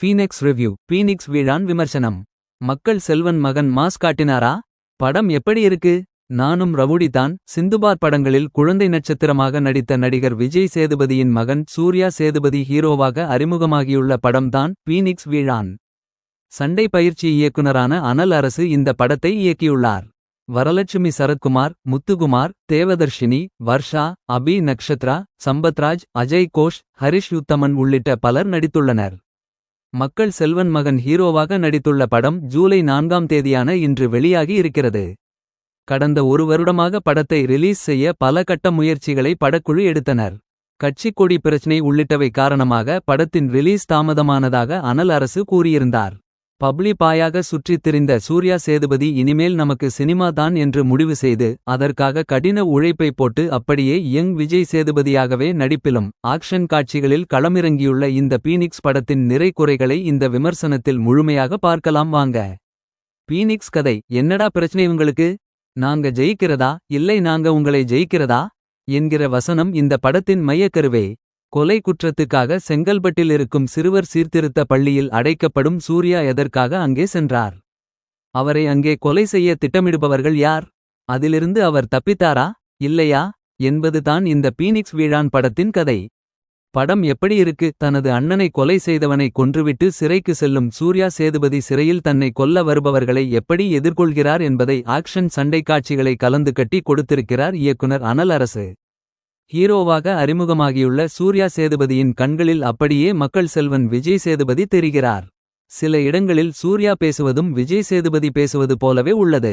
Phoenix review Phoenix வீழான் விமர்சனம். மக்கள் செல்வன் மகன் மாஸ் காட்டினாரா? படம் எப்படி இருக்கு? நானும் ரவுடி தான். சிந்துபார் படங்களில் குழந்தை நட்சத்திரமாக நடித்த நடிகர் விஜய் சேதுபதியின் மகன் சூர்யா சேதுபதி ஹீரோவாக அறிமுகமாகியுள்ள படம்தான் பீனிக்ஸ் வீழான். சண்டை பயிற்சி இயக்குனரான அனல் அரசு இந்த படத்தை இயக்கியுள்ளார். வரலட்சுமி சரத்குமார் முத்துகுமார் தேவதர்ஷினி வர்ஷா அபி நக்ஷத்ரா சம்பத்ராஜ் அஜய் கோஷ் ஹரிஷ் உத்தமன் உள்ளிட்ட பலர் நடித்துள்ளனர். மக்கள் செல்வன் மகன் ஹீரோவாக நடித்துள்ள படம் ஜூலை நான்காம் தேதியான இன்று வெளியாகி இருக்கிறது. கடந்த ஒரு வருடமாக படத்தை ரிலீஸ் செய்ய பல கட்ட முயற்சிகளை படக்குழு எடுத்தனர். கட்சிக் கொடி பிரச்சினை உள்ளிட்டவை காரணமாக படத்தின் ரிலீஸ் தாமதமானதாக அனல் அரசு கூறியிருந்தார். பப்ளி பாயாக சுற்றித் திரிந்த சூர்யா சேதுபதி இனிமேல் நமக்கு சினிமா தான் என்று முடிவு செய்து அதற்காக கடின உழைப்பை போட்டு அப்படியே யங் விஜய் சேதுபதியாகவே நடிப்பிலும் ஆக்ஷன் காட்சிகளில் களமிறங்கியுள்ள இந்த பீனிக்ஸ் படத்தின் நிறை குறைகளை இந்த விமர்சனத்தில் முழுமையாக பார்க்கலாம் வாங்க. பீனிக்ஸ் கதை என்னடா பிரச்சனை உங்களுக்கு நாங்க ஜெயிக்கிறதா? இல்லை நாங்க உங்களை ஜெயிக்கிறதா? என்கிற வசனம் இந்த படத்தின் மையக்கருவே. கொலை குற்றத்துக்காக செங்கல்பட்டில் இருக்கும் சிறுவர் சீர்திருத்த பள்ளியில் அடைக்கப்படும் சூர்யா எதற்காக அங்கே சென்றார்? அவரை அங்கே கொலை செய்ய திட்டமிடுபவர்கள் யார்? அதிலிருந்து அவர் தப்பித்தாரா? இல்லையா? என்பதுதான் இந்த பீனிக்ஸ் வீழான் படத்தின் கதை. படம் எப்படி இருக்கு? தனது அண்ணனை கொலை செய்தவனை கொன்றுவிட்டு சிறைக்கு செல்லும் சூர்யா சேதுபதி சிறையில் தன்னை கொல்ல வருபவர்களை எப்படி எதிர்கொள்கிறார் என்பதை ஆக்ஷன் சண்டை காட்சிகளை கலந்து கட்டி கொடுத்திருக்கிறார் இயக்குனர் அனல் அரசு. ஹீரோவாக அறிமுகமாகியுள்ள சூர்யா சேதுபதியின் கண்களில் அப்படியே மக்கள் செல்வன் விஜய் சேதுபதி தெரிகிறார். சில இடங்களில் சூர்யா பேசுவதும் விஜய் சேதுபதி பேசுவது போலவே உள்ளது.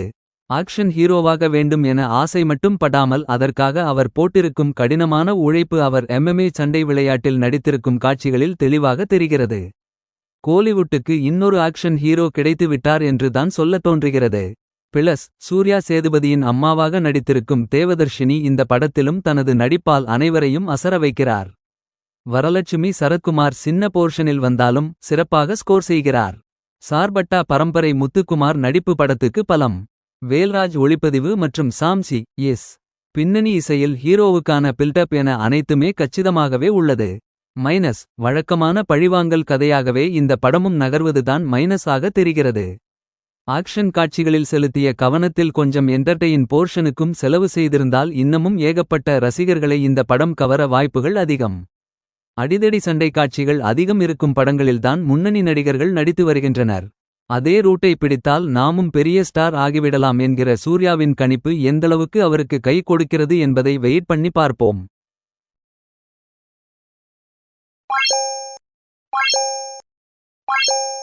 ஆக்ஷன் ஹீரோவாக வேண்டும் என ஆசை மட்டும் படாமல் அதற்காக அவர் போட்டிருக்கும் கடினமான உழைப்பு அவர் எம்எம்ஏ சண்டை விளையாட்டில் நடித்திருக்கும் காட்சிகளில் தெளிவாக தெரிகிறது. கோலிவுட்டுக்கு இன்னொரு ஆக்ஷன் ஹீரோ கிடைத்துவிட்டார் என்று தான் சொல்லத் தோன்றுகிறது. பிளஸ் சூர்யா சேதுபதியின் அம்மாவாக நடித்திருக்கும் தேவதர்ஷினி இந்த படத்திலும் தனது நடிப்பால் அனைவரையும் அசர வைக்கிறார். வரலட்சுமி சரத்குமார் சின்ன போர்ஷனில் வந்தாலும் சிறப்பாக ஸ்கோர் செய்கிறார். சார்பட்டா பரம்பரை முத்துக்குமார் நடிப்பு படத்துக்கு பலம். வேல்ராஜ் ஒளிப்பதிவு மற்றும் சாம்சி எஸ். பின்னணி இசையில் ஹீரோவுக்கான பில்டப் என அனைத்துமே கச்சிதமாகவே உள்ளது. மைனஸ் வழக்கமான பழிவாங்கல் கதையாகவே இந்த படமும் நகர்வதுதான் மைனஸாக தெரிகிறது. ஆக்ஷன் காட்சிகளில் செலுத்திய கவனத்தில் கொஞ்சம் என்டர்டெயின் போர்ஷனுக்கும் செலவு செய்திருந்தால் இன்னமும் ஏகப்பட்ட ரசிகர்களை இந்த படம் கவர வாய்ப்புகள் அதிகம் அடிதடி சண்டை காட்சிகள் அதிகம் இருக்கும் படங்களில்தான் முன்னணி நடிகர்கள் நடித்து வருகின்றனர் அதே ரூட்டை பிடித்தால் நாமும் பெரிய ஸ்டார் ஆகிவிடலாம் என்கிற சூர்யாவின் கணிப்பு எந்தளவுக்கு அவருக்கு கை கொடுக்கிறது என்பதை வெயிட் பண்ணி பார்ப்போம் Thank you.